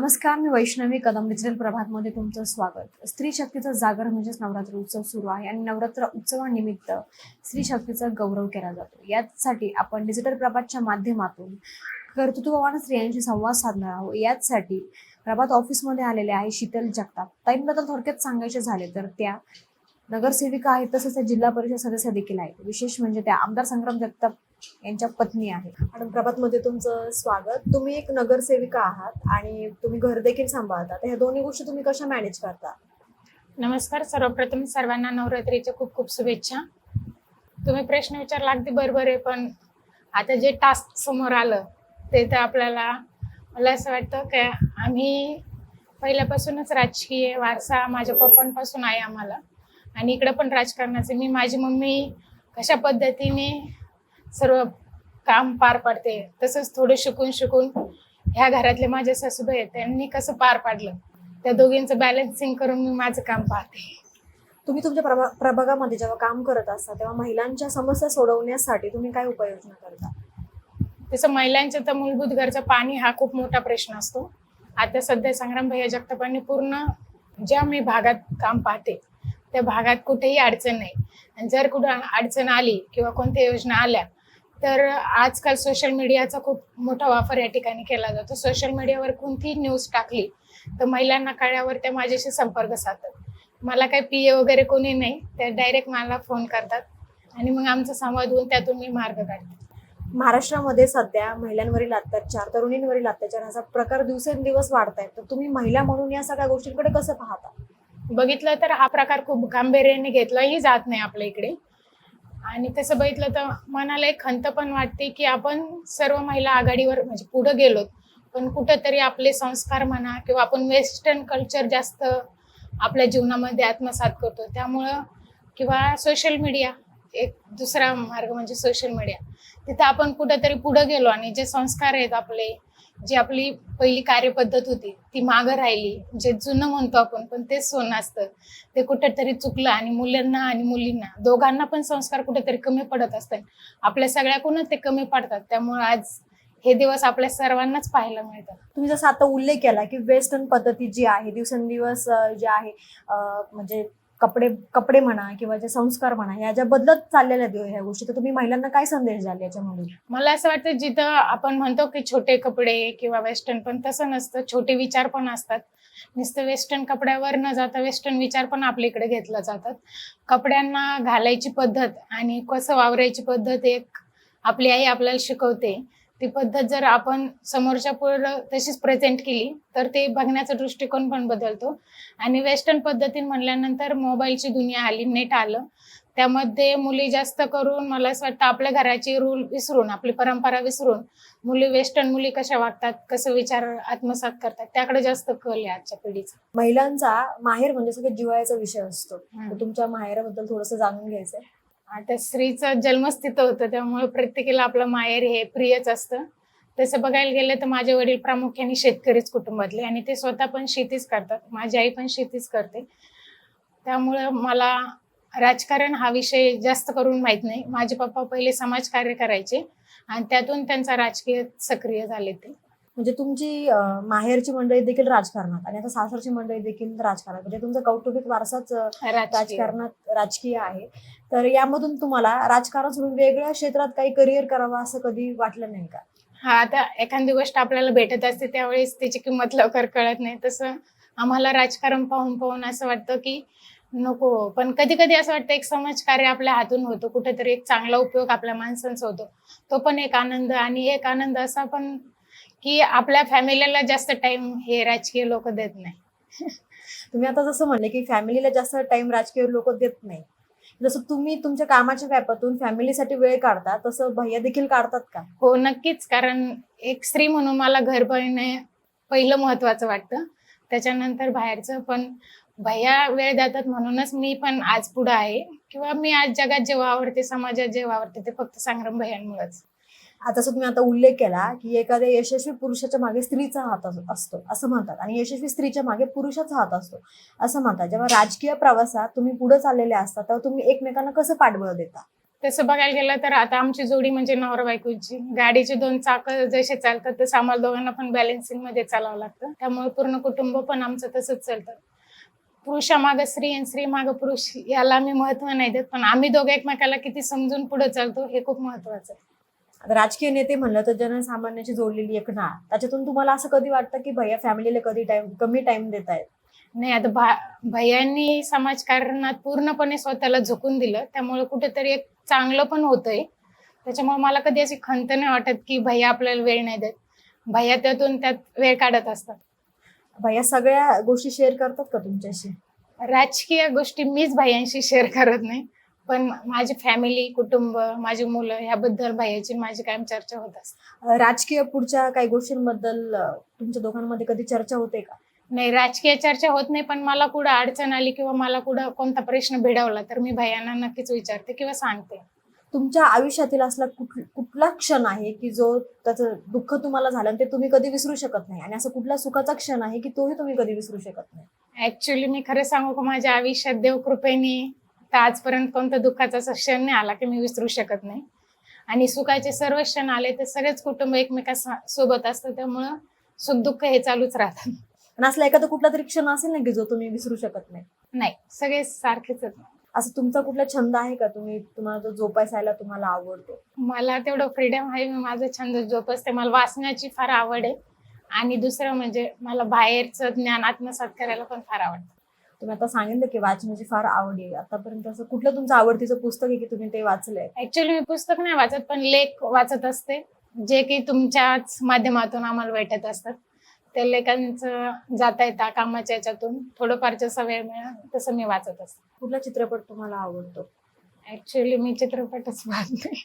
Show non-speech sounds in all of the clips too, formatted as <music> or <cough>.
नमस्कार मी वैष्णवी कदम डिजिटल प्रभातमध्ये तुमचं स्वागत. स्त्री शक्तीचं जागर म्हणजेच नवरात्र उत्सव सुरू आहे आणि नवरात्र उत्सवानिमित्त स्त्री शक्तीचा गौरव केला जातो. यासाठी आपण डिजिटल प्रभातच्या माध्यमातून कर्तृत्ववान स्त्रियांशी संवाद साधणार आहोत. याचसाठी प्रभात ऑफिसमध्ये आलेले आहे शीतल जगताप. ताईंबद्दल थोडक्यात सांगायचे झाले तर त्या नगरसेविका आहेत तसंच त्या जिल्हा परिषद सदस्य देखील आहेत. विशेष म्हणजे त्या आमदार संग्राम जगताप यांच्या पत्नी आहेत. आणि प्रभातमध्ये तुमचं स्वागत. तुम्ही एक नगरसेविका आहात आणि तुम्ही घर देखील सांभाळता तर ह्या दोन्ही गोष्टी तुम्ही कशा मॅनेज करता? नमस्कार. सर्वप्रथम सर्वांना नवरात्रीच्या खूप खूप शुभेच्छा. तुम्ही प्रश्न विचारला अगदी बरोबर आहे पण आता जे टास्क समोर आलं ते तर आपल्याला मला असं वाटतं की आम्ही पहिल्यापासूनच राजकीय वारसा माझ्या पप्पांपासून आहे आम्हाला. आणि इकडं पण राजकारणाचे मी माझी मम्मी कशा पद्धतीने सर्व काम पार पाडते. तसंच थोडं शिकून शिकून ह्या घरातले माझे सासूबाई आहेत त्यांनी कसं पार पाडलं? त्या दोघींचं बॅलन्सिंग करून मी माझं काम पाहते. तुम्ही तुमच्या प्रभा प्रभागामध्ये जेव्हा काम करत असता तेव्हा महिलांच्या समस्या सोडवण्यासाठी तुम्ही काय उपाययोजना करता? तसं महिलांच्या तर मूलभूत गरजा पाणी हा खूप मोठा प्रश्न असतो. आता सध्या संग्राम भैया जगतापांनी पूर्ण ज्या मी भागात काम पाहते त्या भागात कुठेही अडचण नाही. आणि जर कुठं अडचण आली किंवा कोणत्या योजना आल्या तर आजकाल सोशल मीडियाचा खूप मोठा वापर या ठिकाणी केला जातो. सोशल मीडियावर कोणतीही न्यूज टाकली तर महिलांना कळल्यावर त्या माझ्याशी संपर्क साधतात. मला काही पी ए वगैरे कोणी नाही त्या डायरेक्ट मला फोन करतात आणि मग आमचा संवाद होऊन त्यातून मी मार्ग काढते. महाराष्ट्रामध्ये सध्या महिलांवरील अत्याचार तरुणींवरील अत्याचार ह्याचा प्रकार दिवसेंदिवस वाढतायत तर तुम्ही महिला म्हणून या सगळ्या गोष्टींकडे कसं पाहता? बघितलं तर हा प्रकार खूप गांभीर्याने घेतलाही जात नाही आपल्या इकडे. आणि तसं बघितलं तर मनाला एक खंत पण वाटते की आपण सर्व महिला आघाडीवर म्हणजे पुढं गेलोत. पण कुठंतरी आपले संस्कार म्हणा किंवा आपण वेस्टर्न कल्चर जास्त आपल्या जीवनामध्ये आत्मसात करतो. त्यामुळं किंवा सोशल मीडिया एक दुसरा मार्ग म्हणजे सोशल मीडिया तिथं आपण कुठंतरी पुढं गेलो आणि जे संस्कार आहेत आपले जी आपली पहिली कार्यपद्धत होती ती मागं राहिली. जे जुनं म्हणतो आपण पण तेच सोनं असतं. ते कुठेतरी चुकलं आणि मुलांना आणि मुलींना. दोघांना पण संस्कार कुठेतरी कमी पडत असतात. आपल्या सगळ्याकडूनच ते कमी पडतात. त्यामुळे आज हे दिवस आपल्या सर्वांनाच पाहायला मिळतात. तुम्ही जसं आता उल्लेख केला की वेस्टर्न पद्धती जी आहे दिवसेंदिवस जे आहे म्हणजे कपडे कपडे म्हणा किंवा जे संस्कार म्हणा ह्या ज्या बदलत चाललेल्या आहेत ह्या गोष्टी तर तुम्ही महिलांना काय संदेश द्याल याच्यामध्ये? मला असं वाटतं जिथं आपण म्हणतो की छोटे कपडे किंवा वेस्टर्न पण तसं नसतं. छोटे विचार पण असतात. नुसतं वेस्टर्न कपड्यावर न जाता वेस्टर्न विचार पण आपल्याकडे घेतला जातात. कपड्यांना घालायची पद्धत आणि कसं वावरायची पद्धत एक आपली आई आपल्याला शिकवते. ती पद्धत जर आपण समोरच्या पुढं तशीच प्रेझेंट केली तर ते बघण्याचा दृष्टिकोन पण बदलतो. आणि वेस्टर्न पद्धतीने म्हणल्यानंतर मोबाईलची दुनिया आली नेट आलं. त्यामध्ये मुली जास्त करून मला असं वाटतं आपल्या घराची रूल विसरून आपली परंपरा विसरून मुली वेस्टर्न मुली कशा वागतात कसं विचार आत्मसात करतात त्याकडे जास्त कल आहे आजच्या पिढीचा. महिलांचा माहेर म्हणजे सगळ्यात जिव्हाळ्याचा विषय असतो. तुमच्या माहेराबद्दल थोडंसं जाणून घ्यायचंय. आता स्त्रीचं जन्मस्थित होतं त्यामुळे प्रत्येकीला आपलं माहेर हे प्रियच असतं. तसं बघायला गेलं तर माझे वडील प्रामुख्याने शेतकरीच कुटुंबातले आणि ते स्वतः पण शेतीच करतात. माझी आई पण शेतीच करते. त्यामुळं मला राजकारण हा विषय जास्त करून माहीत नाही. माझे पप्पा पहिले समाजकार्य करायचे आणि त्यातून त्यांचा राजकीय सक्रिय झाले ते. म्हणजे तुमची माहेरची मंडळी देखील राजकारणात आणि आता सासरची मंडळी देखील राजकारणात. म्हणजे तुमचा कौटुंबिक वारसाच राजकारणात राजकीय आहे. तर यामधून तुम्हाला राजकारण सोडून वेगळ्या क्षेत्रात काही करिअर करावं असं कधी वाटलं नाही का? हा आता एखादी गोष्ट आपल्याला भेटत असते त्यावेळेस त्याची किंमत लवकर कळत नाही. तसं आम्हाला राजकारण पाहून पाहून असं वाटतं की नको. पण कधी कधी असं वाटतं एक समाजकार्य आपल्या हातून होतो. कुठेतरी एक चांगला उपयोग आपल्या माणसांचा होतो. तो पण एक आनंद आणि एक आनंद असा पण की आपल्या फॅमिलीला जास्त टाइम हे राजकीय लोक देत नाही. <laughs> तुम्ही आता जसं म्हणले की फॅमिलीला जास्त टाइम राजकीय लोक देत नाही. जसं तुम्ही तुमच्या कामाच्या व्यापातून फॅमिलीसाठी वेळ काढता तसं भैया देखील काढतात का? हो नक्कीच. कारण एक स्त्री म्हणून मला घर बघणे पहिलं महत्वाचं वाटतं. त्याच्यानंतर बाहेरचं पण भैया वेळ देतात म्हणूनच मी पण आज पुढं आहे. किंवा मी आज जगात जे वावरते समाजात जे वावरते ते फक्त संग्राम भैयांमुळेच. जसं तुम्ही आता उल्लेख केला की एखाद्या यशस्वी पुरुषाच्या मागे स्त्रीचा हात असतो असं म्हणतात. आणि यशस्वी स्त्रीच्या मागे पुरुषाचा हात असतो असं म्हणतात. जेव्हा राजकीय प्रवासात तुम्ही पुढे चाललेले असता तेव्हा तुम्ही एकमेकांना कसं पाठबळ देता? तसं बघायला गेलं तर आता आमची जोडी म्हणजे नवरा बायकोची. गाडीचे दोन चाक जसे चालतात तसं आम्हाला दोघांना पण बॅलेन्सिंगमध्ये चालावं लागतं. त्यामुळे पूर्ण कुटुंब पण आमचं तसंच चालतं. पुरुषामागं स्त्री आणि स्त्री मागं पुरुष याला आम्ही महत्त्व नाही देत पण आम्ही दोघं एकमेकाला किती समजून पुढे चालतो हे खूप महत्वाचं आहे. राजकीय नेते म्हणलं तर जनसामान्याची जोडलेली एक नाळ. त्याच्यातून तुम्हाला असं कधी वाटतं की भैया फॅमिलीला कधी टाइम कमी टाइम देत आहेत नाही आता भैयांनी समाजकारणात पूर्णपणे स्वतःला झोकून दिलं. त्यामुळे कुठेतरी एक चांगलं पण होतंय. त्याच्यामुळे मला कधी अशी खंत नाही वाटत की भैया आपल्याला वेळ नाही देत. भैया त्यातून त्यात वेळ काढत असतात. भैया सगळ्या गोष्टी शेअर करतात का तुमच्याशी? राजकीय गोष्टी मीच भैयांशी शेअर करत नाही. पण माझी फॅमिली कुटुंब माझी मुलं ह्याबद्दल भैयाची आणि माझी कायम चर्चा होत असते. राजकीय पुढच्या काही गोष्टींबद्दल अं, तुमच्या दोघांमध्ये कधी चर्चा होते का? नाही राजकीय चर्चा होत नाही पण मला कुठं अडचण आली किंवा मला कुठं कोणता प्रश्न भिडवला तर मी भैयांना नक्कीच विचारते किंवा सांगते. तुमच्या आयुष्यातील असला कुठ- कुठला क्षण आहे की जो त्याचं दुःख तुम्हाला झालं आणि ते तुम्ही कधी विसरू शकत नाही? आणि असं कुठला सुखाचा क्षण आहे की तोही तुम्ही कधी विसरू शकत नाही? ऍक्च्युली मी खरं सांगू का माझ्या आयुष्यात देवकृपेने तर आजपर्यंत कोणता दुःखाचा असा क्षण नाही आला की मी विसरू शकत नाही. आणि सुखाचे सर्व क्षण आले तर सगळेच कुटुंब एकमेका सोबत असतं त्यामुळं सुख दुःख हे चालूच राहतात आणि असला एखादा कुठला तरी क्षण असेल ना की जो तुम्ही विसरू शकत नाही. नाही सगळे सारखेच असं तुमचा कुठला छंद आहे का? तुम्ही तुम्हाला तो जोपासायला तुम्हाला आवडतो. मला तेवढं फ्रीडम आहे मी माझा छंद जोपासते. मला वाचण्याची फार आवड आहे. आणि दुसरं म्हणजे मला बाहेरचं ज्ञान आत्मसात करायला पण फार आवडतं. तुम्ही आता सांगितलं की वाचण्याची फार आवड आहे. आतापर्यंत असं कुठलं तुमचं आवडतीचं पुस्तक आहे की तुम्ही ते वाचलंय? ऍक्च्युली मी पुस्तक नाही वाचत पण लेख वाचत असते. जे की तुमच्याच माध्यमातून आम्हाला भेटत असतात. त्या लेखांचं जाता येता कामाच्या याच्यातून थोडंफार जसा वेळ मिळाला तसं मी वाचत असते. कुठला चित्रपट तुम्हाला आवडतो? ऍक्च्युली मी चित्रपटच पाहते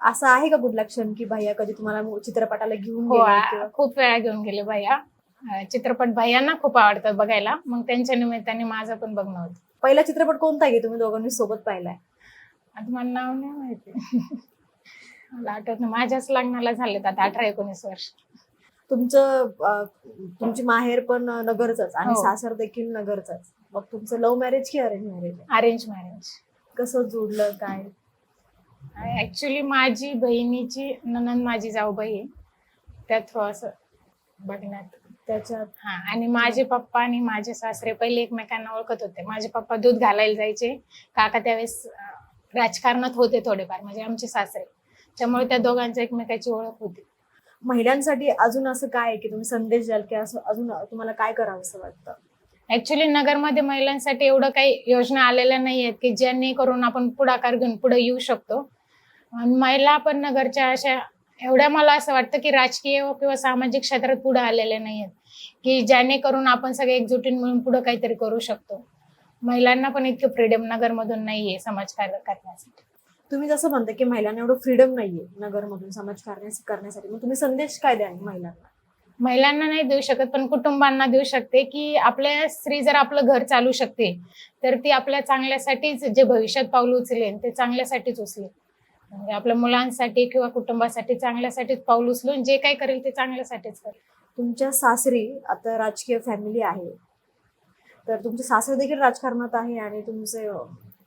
असं आहे का कुठला क्षण की भैया कधी तुम्हाला चित्रपटाला घेऊन हो गेले आ- किंवा खूप वेळा घेऊन गेले भैया. चित्रपट भैयांना खूप आवडतात बघायला. मग त्यांच्या निमित्ताने माझं पण बघणं होतं. पहिला चित्रपट कोणता आहे की तुम्ही दोघांनी सोबत पाहिलाय? आता मला नाव नाही माहिती. मला आठवत नाही. माझ्याच लग्नाला झालेत आता अठरा एकोणीस वर्ष. तुमचं अं, तुमची माहेर पण नगरच आणि हो. सासर देखील नगरच मग तुमचं लव्ह मॅरेज की अरेंज मॅरेज अरेंज मॅरेज कसं जोडलं काय? ऍक्च्युली माझी बहिणीची ननंद माझी जाऊबाई आहे. त्या थ्रू असं बघण्यात त्याच्यात हा आणि माझे पप्पा आणि माझे सासरे पहिले एकमेकांना ओळखत होते. माझे पप्पा दूध घालायला जायचे. काका त्यावेळेस राजकारणात होते थोडेफार म्हणजे आमचे सासरे. त्यामुळे त्या दोघांची एकमेकाची ओळख होती. महिलांसाठी अजून असं काय आहे की तुम्ही संदेश द्याल की असं अजून तुम्हाला काय करावं असं वाटतं? ऍक्च्युली नगरमध्ये महिलांसाठी एवढं काही योजना आलेल्या नाही आहेत की ज्यांनी करून आपण पुढाकार घेऊन पुढे येऊ शकतो. महिला पण नगरच्या अशा एवढ्या मला असं वाटतं की राजकीय किंवा सामाजिक क्षेत्रात पुढे आलेल्या नाही आहेत की ज्याने करून आपण सगळे एकजुटीन मिळून पुढे काहीतरी करू शकतो. महिलांना पण इतकं फ्रीडम नगरमधून नाहीये समाजकार्य करण्यासाठी. तुम्ही जसं म्हणता की महिलांना एवढं फ्रीडम नाहीये नगरमधून समाज करण्यास- करण्यासाठी. मग तुम्ही संदेश काय द्याल महिलांना? महिलांना नाही देऊ शकत पण कुटुंबांना देऊ शकते की आपल्या स्त्री जर आपलं घर चालू शकते तर ती आपल्या चांगल्यासाठीच जे भविष्यात पाऊल उचलेन ते चांगल्यासाठीच उचलेल. म्हणजे आपल्या मुलांसाठी किंवा कुटुंबासाठी चांगल्यासाठीच पाऊल उचलून जे काही करेल ते चांगल्यासाठीच करेल. तुमच्या सासरी आता राजकीय फॅमिली आहे. तर तुमचे सासरे देखील राजकारणात आहे आणि तुमचे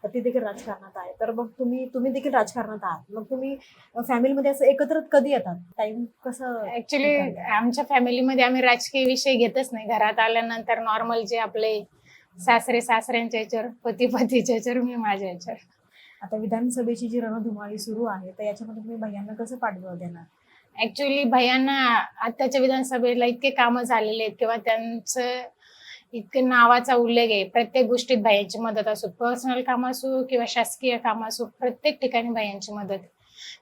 पती देखील राजकारणात आहे. तर मग तुम्ही तुम्ही देखील राजकारणात आहात. मग तुम्ही फॅमिलीमध्ये असं एकत्र कधी येतात? टाइम कसं ऍक्च्युली आमच्या फॅमिलीमध्ये आम्ही राजकीय विषय घेतच नाही. घरात आल्यानंतर नॉर्मल जे आपले सासरे सासऱ्यांच्या याच्यावर पती पतीच्या याच्यावर मी माझ्या याच्यावर. आता विधानसभेची जी रणधुमाळी सुरू आहे तर याच्यामध्ये तुम्ही भैयांना कसं पाठबळ देणार? ऍक्च्युली भैयांना आत्ताच्या विधानसभेला इतके कामं झालेले आहेत किंवा त्यांचं इतके नावाचा उल्लेख आहे. प्रत्येक गोष्टीत भैयांची मदत असो पर्सनल काम असो किंवा शासकीय काम असो प्रत्येक ठिकाणी भैयांची मदत.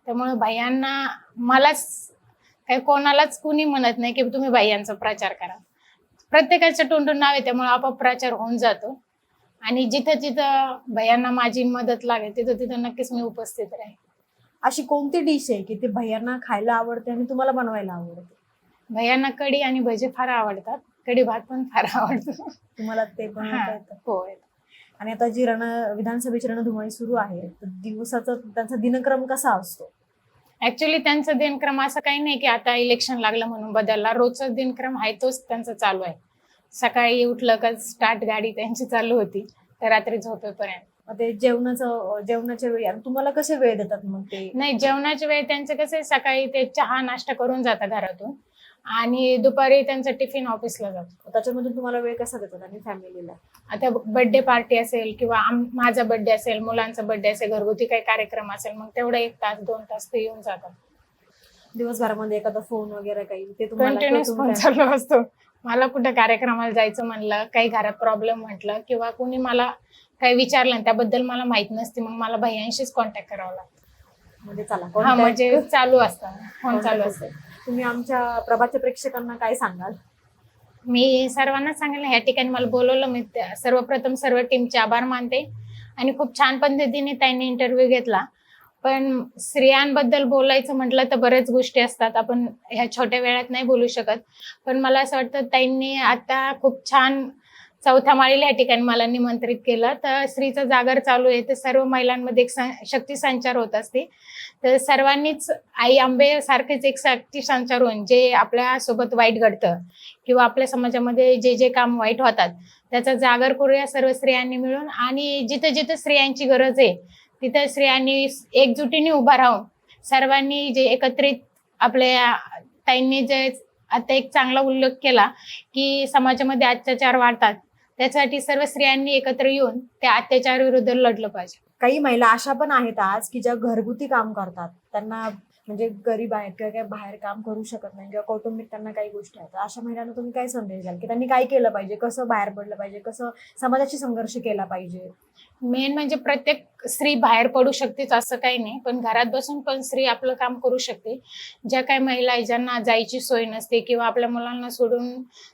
त्यामुळे भैयांना मलाच काही कोणालाच कुणी म्हणत नाही की तुम्ही भैयांचा प्रचार करा. प्रत्येकाचं तोंडून नाव आहे त्यामुळे आपोआप प्रचार होऊन जातो. आणि जिथं जिथं भैयांना माझी मदत लागेल तिथं तिथं नक्कीच मी उपस्थित राहील अशी कोणती डिश आहे की ते भैयांना खायला आवडते आणि तुम्हाला बनवायला आवडते? भैयांना कढी आणि भजे फार आवडतात. कढी भात पण फार आवडतो. तुम्हाला ते बनवता हा, येतं हो येतं. आणि आता जी रण विधानसभेची रणधुमाळी सुरू आहे तर दिवसाचा त्यांचा दिनक्रम कसा असतो? ऍक्च्युली त्यांचा दिनक्रम असं काही नाही की आता इलेक्शन लागलं म्हणून बदलला. रोजचा दिनक्रम आहे तोच त्यांचा चालू आहे. सकाळी उठलं का स्टार्ट गाडी त्यांची चालू होती तर रात्री झोपेपर्यंत. मग ते जेवणाचं जेवणाच्या वेळी आणि तुम्हाला कसे वेळ देतात मग ते? नाही जेवणाच्या वेळ त्यांचं कसं सकाळी ते चहा नाश्ता करून जातात घरातून आणि दुपारी त्यांचं टिफिन ऑफिसला जातो त्याच्यामधून तुम्हाला वेळ कसा देतात आणि फॅमिलीला आता बर्थडे पार्टी असेल किंवा आम- माझा बर्थडे असेल मुलांचा बर्थडे असेल घरगुती काही कार्यक्रम असेल मग तेवढा एक तास दोन तास ते येऊन जातात. दिवसभरामध्ये एखादा फोन वगैरे काही ते तुम्हाला फोन? चालू असतो. मला कुठं कार्यक्रमाला जायचं म्हणलं काही घरात प्रॉब्लेम म्हटलं किंवा कुणी मला काही विचारलं त्याबद्दल मला माहीत नसते मग मला भैयांशीच कॉन्टॅक्ट करावा लागतो. म्हणजे चला हा म्हणजे चालू असतं फोन चालू असतं. तुम्ही आमच्या प्रभाच्या प्रेक्षकांना काय सांगाल? मी सर्वांना सांगेल ह्या ठिकाणी मला बोलवलं मी सर्वप्रथम सर्व टीमचे आभार मानते. आणि खूप छान पद्धतीने त्यांनी इंटरव्ह्यू घेतला. पण स्त्रियांबद्दल बोलायचं म्हटलं तर बऱ्याच गोष्टी असतात. आपण ह्या छोट्या वेळात नाही बोलू शकत. पण मला असं वाटतं ताईंनी आता खूप छान चौथ्या माळीला या ठिकाणी मला निमंत्रित केलं. तर स्त्रीचं जागर चालू आहे. तर सर्व महिलांमध्ये एक शक्ती संचार होत असते. तर सर्वांनीच आई आंबे सारखेच एक शक्ती संचार होऊन जे आपल्यासोबत वाईट घडतं किंवा आपल्या समाजामध्ये जे जे काम वाईट होतात त्याचा जागर करूया सर्व स्त्रियांनी मिळून. आणि जिथं जिथं स्त्रियांची गरज आहे तिथं स्त्रियांनी एकजुटीने उभा राहून सर्वांनी जे एकत्रित आपल्या ताईंनी जे आता एक चांगला उल्लेख केला की समाजामध्ये अत्याचार वाढतात. त्यासाठी सर्व स्त्रियांनी एकत्र येऊन त्या अत्याचार विरुद्ध लढलं पाहिजे. काही महिला अशा पण आहेत आज की ज्या घरगुती काम करतात. त्यांना म्हणजे गरीब आहेत किंवा काय बाहेर काम करू शकत नाही किंवा कौटुंबिक त्यांना काही गोष्टी आहेत. तर अशा महिलांना तुम्ही काय संदेश द्याल? की त्यांनी काय केलं पाहिजे? कसं बाहेर पडलं पाहिजे? कसं समाजाशी संघर्ष केला पाहिजे? मेन म्हणजे प्रत्येक स्त्री बाहेर पडू शकतेच असं काही नाही पण घरात बसून पण स्त्री आपलं काम करू शकते. ज्या काही महिला आहे ज्यांना जायची सोय नसते किंवा आपल्या मुलांना सोडून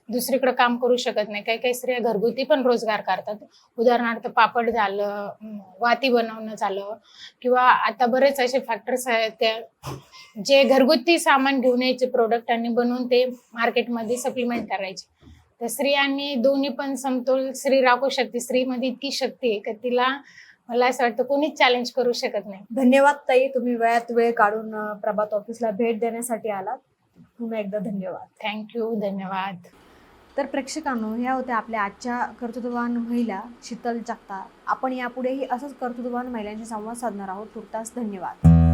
दुसरीकडे काम करू शकत नाही काही काही स्त्रिया घरगुती पण रोजगार करतात. उदाहरणार्थ पापड झालं वाती बनवणं झालं किंवा आता बरेच असे फॅक्टर्स आहेत त्या जे घरगुती सामान घेऊन यायचे प्रोडक्ट आणि बनवून ते मार्केटमध्ये सप्लिमेंट करायचे. तर स्त्रियांनी दोन्ही पण समतोल स्त्री राखू शकते. स्त्रीमध्ये इतकी शक्ती आहे का तिला मला असं वाटतं कोणीच चॅलेंज करू शकत नाही. धन्यवाद ताई तुम्ही वेळात वेळ काढून प्रभात ऑफिसला भेट देण्यासाठी आलात. पुन्हा एकदा धन्यवाद. थँक्यू धन्यवाद. तर प्रेक्षकांनो ह्या होत्या आपल्या आजच्या कर्तृत्ववान महिला शीतल जगताप. आपण यापुढेही असंच कर्तृत्ववान महिलांशी संवाद साधणार आहोत. तुर्तास धन्यवाद.